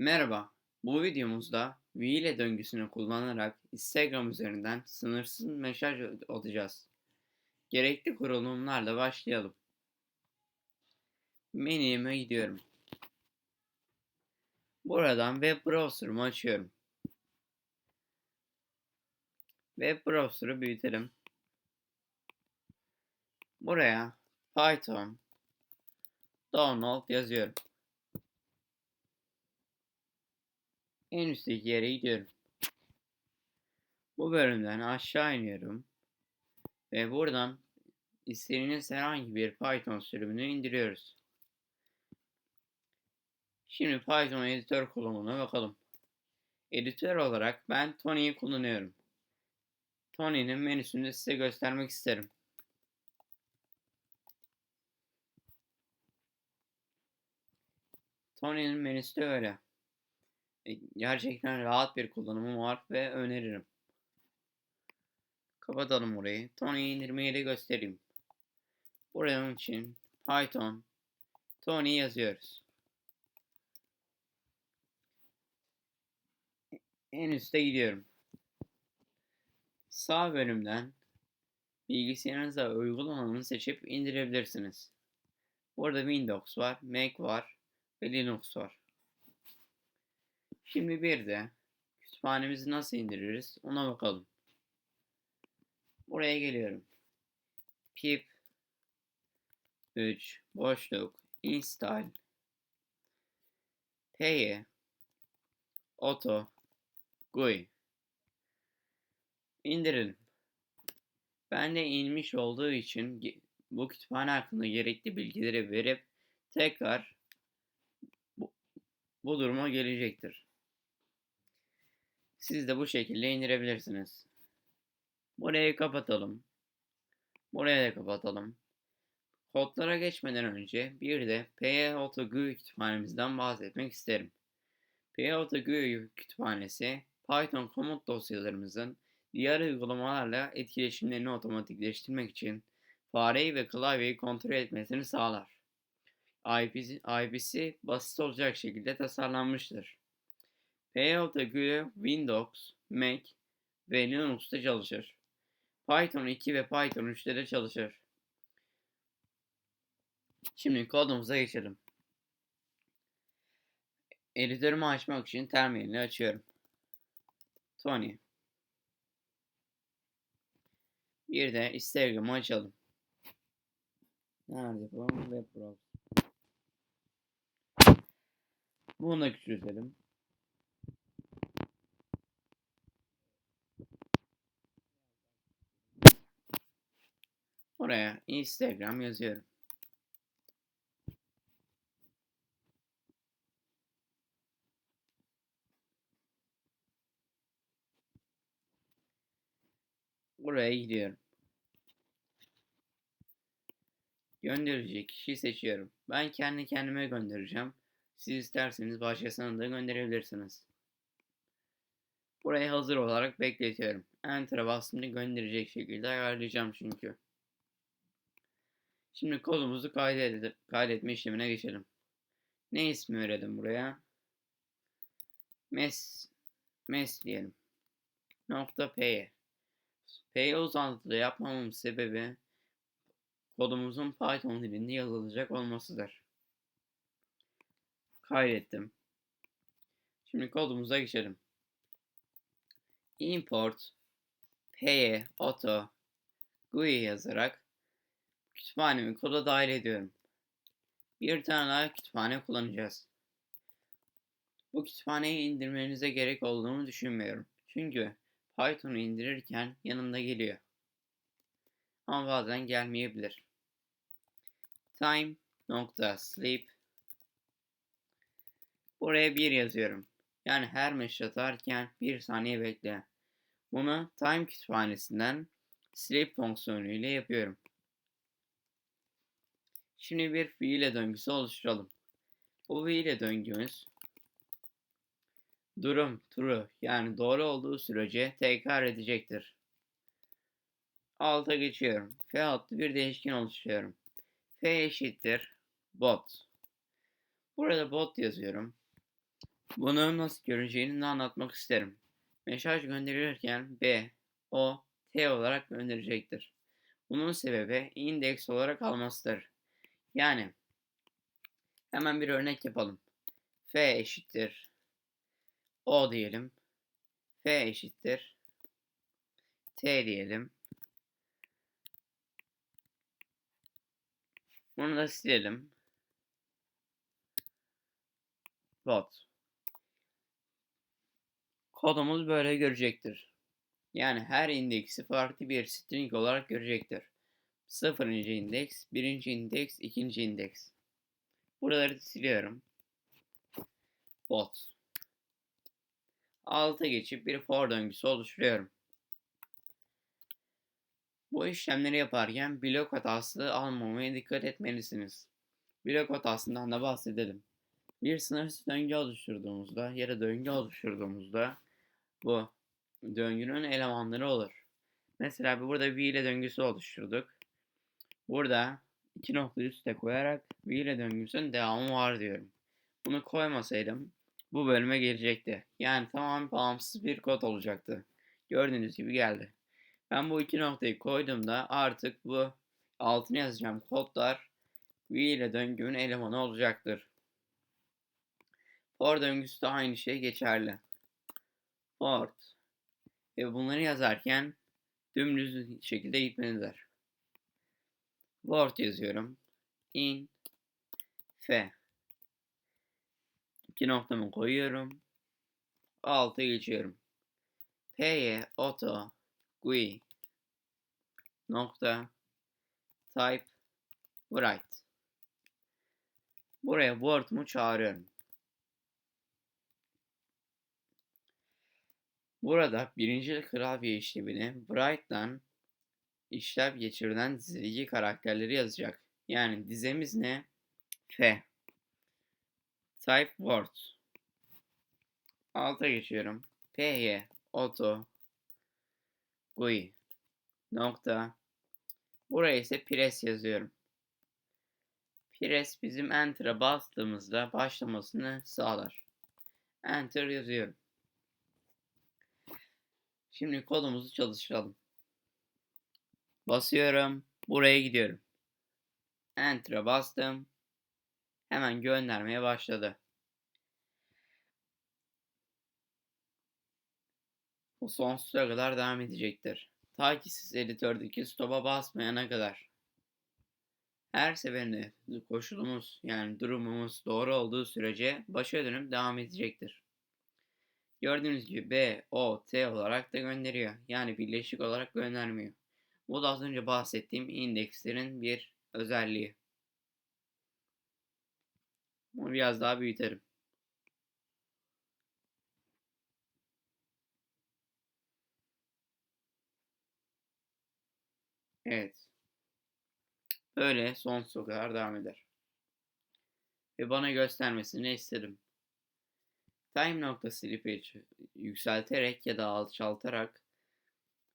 Merhaba, bu videomuzda Vile döngüsünü kullanarak Instagram üzerinden sınırsız mesaj alacağız. Gerekli kurulumlarla başlayalım. Menüme gidiyorum. Buradan web browser'ımı açıyorum. Web browser'ı büyütelim. Buraya Python download yazıyorum. En üstteki yere gidiyorum. Bu bölümden aşağı iniyorum. Ve buradan istediğiniz herhangi bir Python sürümünü indiriyoruz. Şimdi Python editör kullanımına bakalım. Editör olarak ben Tony'yi kullanıyorum. Tony'nin menüsünü size göstermek isterim. Tony'nin menüsü de öyle. E, gerçekten rahat bir kullanımı var ve öneririm. Kapatalım burayı. İndirmeyi de göstereyim. Buranın için Python Tony yazıyoruz. En üstte gidiyorum. Sağ bölümden bilgisayarınıza uygulamanı seçip indirebilirsiniz. Burada Windows var, Mac var ve Linux var. Şimdi bir de kütüphanemizi nasıl indiririz ona bakalım. Buraya geliyorum. pip 3 boşluk install py auto GUI indirelim. Ben de inmiş olduğu için bu kütüphane hakkında gerekli bilgileri verip tekrar bu, bu duruma gelecektir. Siz de bu şekilde indirebilirsiniz. Burayı kapatalım. Buraya da kapatalım. Kodlara geçmeden önce bir de PAutoGUI kütüphanemizden bahsetmek isterim. PAutoGUI kütüphanesi Python komut dosyalarımızın diğer uygulamalarla etkileşimlerini otomatikleştirmek için fareyi ve klavyeyi kontrol etmesini sağlar. IP'si, IP'si basit olacak şekilde tasarlanmıştır. Payload'a göre Windows, Mac ve Linux'ta çalışır. Python 2 ve Python 3'te de çalışır. Şimdi kodumuza geçelim. Editörümü açmak için terminali açıyorum. Tony. Bir de Instagram'ı açalım. Nerede bu? Web browser. Bunu da küçültelim. Instagram yazıyorum. Buraya gidiyorum. Gönderecek kişiyi seçiyorum. Ben kendi kendime göndereceğim. Siz isterseniz başkasına da gönderebilirsiniz. Burayı hazır olarak bekletiyorum. Enter'a bastığımda gönderecek şekilde ayarlayacağım çünkü. Şimdi kodumuzu kaydet kaydetme işlemine geçelim. Ne ismi verelim buraya? Mes mes diyelim. Nokta P. P uzantıda yapmamın sebebi kodumuzun Python dilinde yazılacak olmasıdır. Kaydettim. Şimdi kodumuza geçelim. Import P auto GUI yazarak kütüphanemi koda dahil ediyorum. Bir tane daha kütüphane kullanacağız. Bu kütüphaneyi indirmenize gerek olduğunu düşünmüyorum. Çünkü Python'u indirirken yanında geliyor. Ama bazen gelmeyebilir. Time nokta sleep Buraya bir yazıyorum. Yani her mesh atarken bir saniye bekle. Bunu time kütüphanesinden sleep fonksiyonu ile yapıyorum. Şimdi bir fiile döngüsü oluşturalım. Bu fiile döngümüz durum true yani doğru olduğu sürece tekrar edecektir. Alta geçiyorum. F adlı bir değişken oluşturuyorum. F eşittir bot. Burada bot yazıyorum. Bunu nasıl göreceğini de anlatmak isterim. Mesaj gönderilirken B, O, T olarak gönderecektir. Bunun sebebi indeks olarak almasıdır. Yani hemen bir örnek yapalım. F eşittir O diyelim. F eşittir T diyelim. Bunu da silelim. Plot. Kodumuz böyle görecektir. Yani her indeksi farklı bir string olarak görecektir. Sıfırıncı indeks, birinci indeks, ikinci indeks. Buraları siliyorum. Bot. Alta geçip bir for döngüsü oluşturuyorum. Bu işlemleri yaparken blok hatası almamaya dikkat etmelisiniz. Blok hatasından da bahsedelim. Bir sınırsız döngü oluşturduğumuzda ya da döngü oluşturduğumuzda bu döngünün elemanları olur. Mesela burada v ile döngüsü oluşturduk. Burada iki nokta üste koyarak ile döngüsünün devamı var diyorum. Bunu koymasaydım bu bölüme gelecekti. Yani tamamen bağımsız bir kod olacaktı. Gördüğünüz gibi geldi. Ben bu iki noktayı koyduğumda artık bu altına yazacağım kodlar v ile döngümün elemanı olacaktır. For döngüsü de aynı şey geçerli. For ve bunları yazarken dümdüz şekilde gitmelidir. Word yazıyorum. In F İki noktamı koyuyorum. Alta geçiyorum. P'ye auto GUI nokta type write. Buraya Word'umu çağırıyorum. Burada birinci klavye işlemini Bright'tan işlev geçirilen dizideki karakterleri yazacak. Yani dizemiz ne? F. Type word. Alta geçiyorum. P'ye auto GUI nokta buraya ise press yazıyorum. Press bizim enter'a bastığımızda başlamasını sağlar. Enter yazıyorum. Şimdi kodumuzu çalıştıralım. Basıyorum. Buraya gidiyorum. Enter'a bastım. Hemen göndermeye başladı. Bu sonsuza kadar devam edecektir. Ta ki siz editördeki stop'a basmayana kadar. Her seferinde koşulumuz yani durumumuz doğru olduğu sürece başa dönüp devam edecektir. Gördüğünüz gibi B, O, T olarak da gönderiyor. Yani birleşik olarak göndermiyor. Bu da az önce bahsettiğim indekslerin bir özelliği. Bunu biraz daha büyütelim. Evet. Böyle sonsuza kadar devam eder. Ve bana göstermesini istedim. Time noktası slippage yükselterek ya da alçaltarak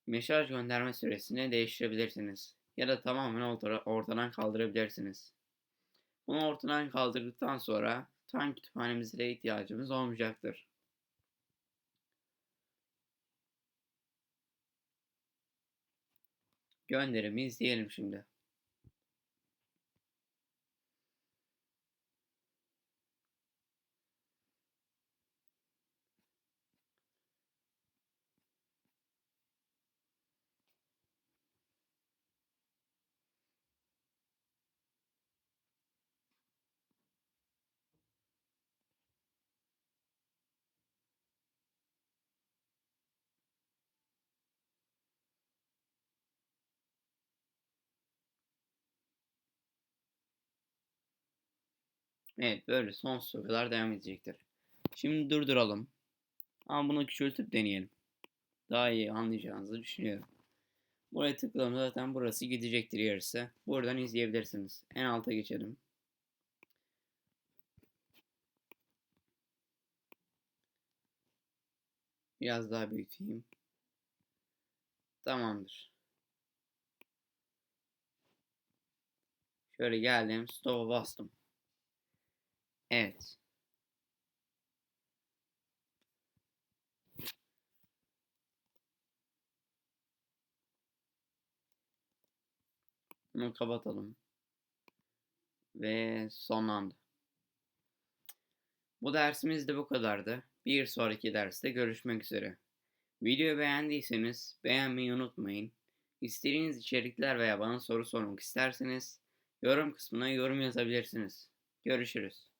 mesaj gönderme süresini değiştirebilirsiniz. Ya da tamamen ortadan kaldırabilirsiniz. Bunu ortadan kaldırdıktan sonra time kütüphanemize ihtiyacımız olmayacaktır. Gönderimi izleyelim şimdi. Evet böyle sonsuza kadar devam edecektir. Şimdi durduralım. Ama bunu küçültüp deneyelim. Daha iyi anlayacağınızı düşünüyorum. Buraya tıkladım zaten burası gidecektir yarısı. Buradan izleyebilirsiniz. En alta geçelim. Biraz daha büyüteyim. Tamamdır. Şöyle geldim. Stop'a bastım. Evet. Bunu kapatalım. Ve sonlandı. Bu dersimiz de bu kadardı. Bir sonraki derste görüşmek üzere. Videoyu beğendiyseniz beğenmeyi unutmayın. İstediğiniz içerikler veya bana soru sormak isterseniz yorum kısmına yorum yazabilirsiniz. Görüşürüz.